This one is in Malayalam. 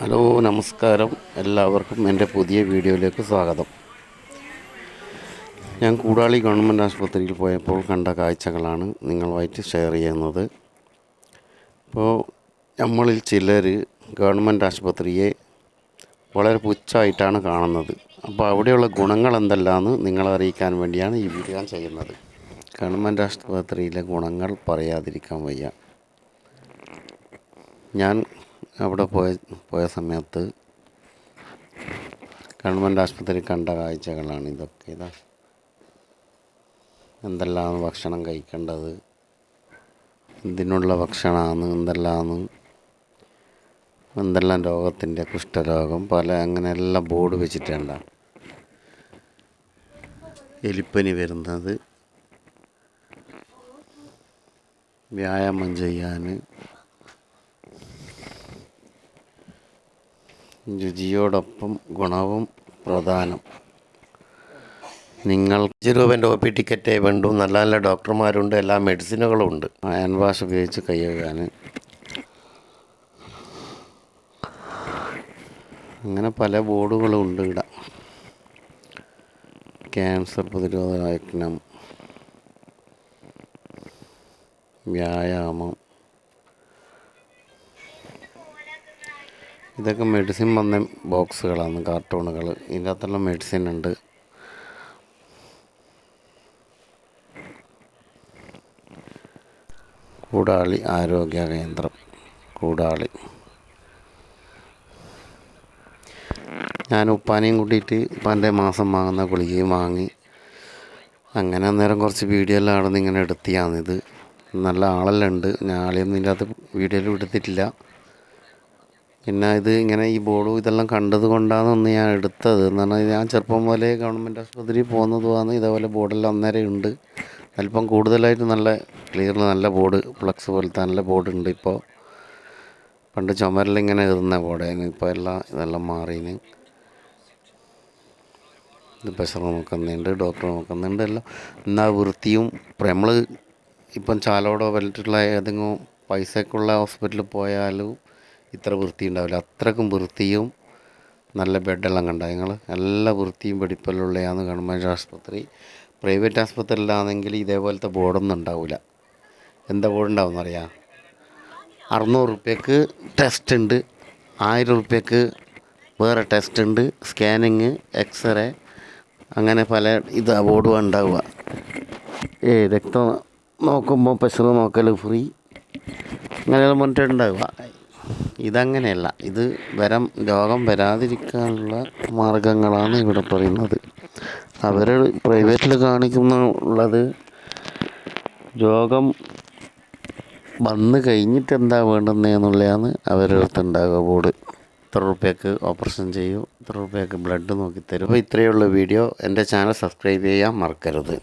ഹലോ നമസ്കാരം. എല്ലാവർക്കും എന്റെ പുതിയ വീഡിയോയിലേക്ക് സ്വാഗതം. ഞാൻ കൂടാളി ഗവൺമെന്റ് ആശുപത്രിയിൽ പോയപ്പോൾ കണ്ട കാഴ്ചകളാണ് നിങ്ങളുമായിട്ട് ഷെയർ ചെയ്യുന്നത്. ഇപ്പോൾ നമ്മളിൽ ചിലർ ഗവൺമെന്റ് ആശുപത്രിയെ വളരെ പുച്ഛമായിട്ടാണ് കാണുന്നത്. അപ്പോൾ അവിടെയുള്ള ഗുണങ്ങൾ എന്തെല്ലാമെന്ന് നിങ്ങളെ അറിയിക്കാൻ വേണ്ടിയാണ് ഈ വീഡിയോ ഞാൻ ചെയ്യുന്നത്. ഗവൺമെന്റ് ആശുപത്രിയിലെ ഗുണങ്ങൾ പറയാതിരിക്കാൻ വയ്യ. ഞാൻ അവിടെ പോയ പോയ സമയത്ത് ഗവൺമെന്റ് ആശുപത്രി കണ്ട കാഴ്ചകളാണ് ഇതൊക്കെ. ഇതാ. എന്തെല്ലാം ഭക്ഷണം കഴിക്കേണ്ടത്? എന്തിനുള്ള ഭക്ഷണമാണ് എന്തെല്ലാം എന്തെല്ലാം രോഗത്തിന്റെ കുഷ്ഠരോഗം? പല അങ്ങനെ എല്ലാം ബോർഡ് വെച്ചിട്ടുണ്ട്. എലിപ്പനി വരുന്നത്. വ്യായാമം ചെയ്യാൻ രുചിയോടൊപ്പം ഗുണവും പ്രധാനം. നിങ്ങൾ അഞ്ച് രൂപേന്റെ ഒ പി ടിക്കറ്റേ വേണ്ടു. നല്ല നല്ല ഡോക്ടർമാരുണ്ട്. എല്ലാ മെഡിസിനുകളും ഉണ്ട് ഹാൻഡ് വാഷ് ഉപയോഗിച്ച് കൈ കഴുകാൻ. അങ്ങനെ പല ബോർഡുകളും ഉണ്ട് ഇവിടെ. ക്യാൻസർ പ്രതിരോധ യജ്ഞം വ്യായാമം. ഇതൊക്കെ മെഡിസിൻ വന്ന ബോക്സുകളാണ് കാർട്ടൂണുകൾ ഇതിന്റെ അകത്തുള്ള മെഡിസിൻ ഉണ്ട്. കൂടാളി ആരോഗ്യ കേന്ദ്രം. കൂടാളി. ഞാൻ ഉപ്പാനെയും കൂട്ടിയിട്ട് ഉപ്പാന്റെ മാസം വാങ്ങുന്ന ഗുളികയും വാങ്ങി. അങ്ങനെ അന്നേരം കുറച്ച് വീഡിയോ എല്ലാം അവിടെ നിന്ന് ഇങ്ങനെ എടുത്തിയാണിത്. നല്ല ആളെല്ലാം ഉണ്ട്. ഞാൻ ആളെയൊന്നും ഇതിന്റെ അകത്ത് വീഡിയോയിൽ എടുത്തിട്ടില്ല. പിന്നെ ഇത് ഇങ്ങനെ ഈ ബോർഡും ഇതെല്ലാം കണ്ടത് കൊണ്ടാണ് ഒന്ന് ഞാൻ എടുത്തത്. എന്ന് പറഞ്ഞാൽ ഞാൻ ചെറുപ്പം മുതലേ ഗവൺമെന്റ് ആശുപത്രിയിൽ പോകുന്നതുമാണ് ഇതേപോലെ ബോർഡെല്ലാം അന്നേരം ഉണ്ട്. അല്പം കൂടുതലായിട്ട് നല്ല ക്ലിയർ നല്ല ബോർഡ് ഫ്ലക്സ് പോലത്തെ നല്ല ബോർഡ് ഉണ്ട് ഇപ്പോൾ പണ്ട് ചുമരിലിങ്ങനെ ഇരുന്ന ബോർഡായിരുന്നു ഇപ്പോൾ എല്ലാം ഇതെല്ലാം മാറിന് ഇത് പ്രഷർ നോക്കുന്നുണ്ട് ഡോക്ടർ നോക്കുന്നുണ്ട് എല്ലാം. എന്നാൽ വൃത്തിയും ഇപ്പം നമ്മൾ ഇപ്പം ചാലോടോ വലിട്ടുള്ള ഏതെങ്കിലും പൈസക്കുള്ള ഹോസ്പിറ്റലിൽ പോയാലും ഇത്ര വൃത്തി ഉണ്ടാവില്ല അത്രക്കും വൃത്തിയും നല്ല ബെഡെല്ലാം കണ്ട? നിങ്ങൾ നല്ല വൃത്തിയും വെടിപ്പല്ലുള്ളതാണ് ഗവൺമെന്റ് ആശുപത്രി പ്രൈവറ്റ് ആശുപത്രിയിലാണെങ്കിൽ ഇതേപോലത്തെ ബോർഡൊന്നും ഉണ്ടാവില്ല എന്താ ബോർഡ് ഉണ്ടാവും അറിയാം അറുന്നൂറ് റുപ്യക്ക് ടെസ്റ്റ് ഉണ്ട്. ആയിരം റുപ്യക്ക് വേറെ ടെസ്റ്റ് ഉണ്ട്. സ്കാനിങ് എക്സ്റേ അങ്ങനെ പല ഇത് ബോർഡും ഉണ്ടാവുക. ഏ രക്തം നോക്കുമ്പോൾ പ്രഷർ നോക്കൽ ഫ്രീ അങ്ങനെയുള്ള മുന്നിട്ടുണ്ടാവുക ഇതങ്ങനെയല്ല. ഇത് വരം രോഗം വരാതിരിക്കാനുള്ള മാർഗങ്ങളാണ് ഇവിടെ പറയുന്നത്. അവർ പ്രൈവറ്റിൽ കാണിക്കുന്ന ഉള്ളത് രോഗം വന്നു കഴിഞ്ഞിട്ട് എന്താ വേണ്ടുന്നതെന്നുള്ളതാണ് ഉണ്ടാകുക ബോർഡ്. ഇത്ര റുപ്യക്ക് ഓപ്പറേഷൻ ചെയ്യൂ ഇത്ര റുപ്യക്ക് ബ്ലഡ് നോക്കി തരും. അപ്പോൾ ഇത്രയുള്ള വീഡിയോ. എന്റെ ചാനൽ സബ്സ്ക്രൈബ് ചെയ്യാൻ മറക്കരുത്.